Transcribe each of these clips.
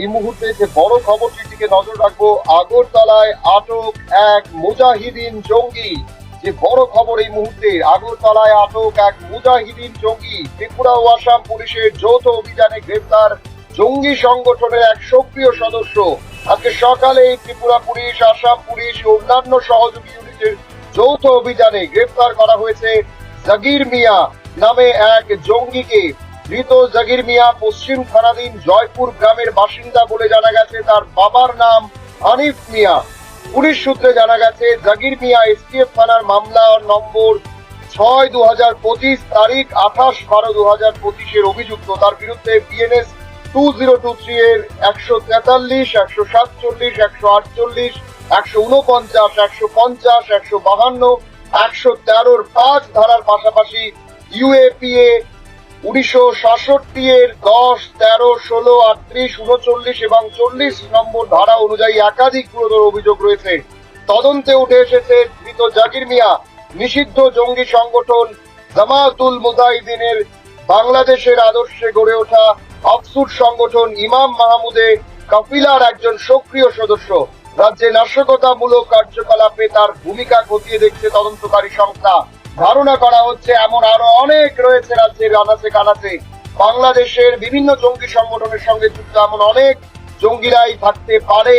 এই মুহূর্তে যে বড় খবরটির দিকে নজর রাখব, আগরতলায় আটক এক মুজাহিদিন জঙ্গি। যে বড় খবর এই মুহূর্তে, আগরতলায় আটক এক মুজাহিদিন জঙ্গি। ত্রিপুরা ও আসাম পুলিশের যৌথ অভিযানে গ্রেফতার জঙ্গি সংগঠনের এক সক্রিয় সদস্য। আজকে সকালে ত্রিপুরা পুলিশ, আসাম পুলিশ ও অন্যান্য সহযোগী ইউনিটের যৌথ অভিযানে গ্রেফতার করা হয়েছে জাগির মিয়া নামে এক জঙ্গিকে। ধৃত জাগির মিয়া পশ্চিম থানাধীন জয়পুর গ্রামের বাসিন্দা বলে জানা গেছে, তার বাবার নাম হানিফ মিয়া। পুলিশ সূত্রে জানা গেছে, জাগির মিয়া এসটিএফ থানার মামলা নম্বর ছয় দু হাজার পঁচিশ তারিখ আঠাশ বারো দু হাজার পঁচিশের অভিযুক্ত। তার বিরুদ্ধে BNS two zero two three এর একশো তেতাল্লিশ, একশো সাতচল্লিশ, একশো আটচল্লিশ, একশো উনপঞ্চাশ একশো পঞ্চাশ, একশো বাহান্ন, একশো তেরোর পাঁচ ধারার পাশাপাশি ইউএপিএ উনিশশো সাতষট্টি এর দশ, তেরো, ষোলো, আটত্রিশ, উনচল্লিশ এবং চল্লিশ নম্বর ধারা অনুযায়ী একাধিক গুরুতর অভিযোগ রয়েছে। তদন্তে উঠে এসেছে ধৃত জাকির মিয়া, নিষিদ্ধ জঙ্গি সংগঠন জামাতুল মুজাহিদিনের বাংলাদেশের আদর্শে গড়ে ওঠা অক্সফোর্ড সংগঠন ইমাম মাহমুদে কাফিলার একজন সক্রিয় সদস্য। রাজ্যে নাশকতামূলক কার্যকলাপে তার ভূমিকা খতিয়ে দেখছে তদন্তকারী সংস্থা। ধারণা করা হচ্ছে, এমন আরও অনেক রয়েছে রাজ্যের আনাচে কানাচে। বাংলাদেশের বিভিন্ন জঙ্গি সংগঠনের সঙ্গে যুক্ত এমন অনেক জঙ্গিরাই থাকতে পারে।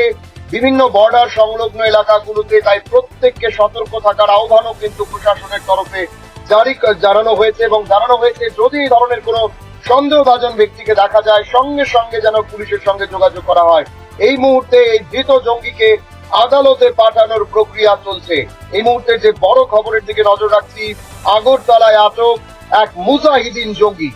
বিভিন্ন বর্ডার সংলগ্ন এলাকাগুলোতে তাই প্রত্যেককে সতর্ক থাকার আহ্বানও কিন্তু প্রশাসনের তরফে জারি জানানো হয়েছে এবং জানানো হয়েছে, যদি এই ধরনের কোনো সন্দেহভাজন ব্যক্তিকে দেখা যায়, সঙ্গে সঙ্গে যেন পুলিশের সঙ্গে যোগাযোগ করা হয়। এই মুহূর্তে এই ধৃত জঙ্গিকে আদালতে পাঠানোর প্রক্রিয়া চলছে। এই মুহূর্তে যে বড় খবরের দিকে নজর রাখছি, আগরতলায় আটক এক মুজাহিদিন জঙ্গি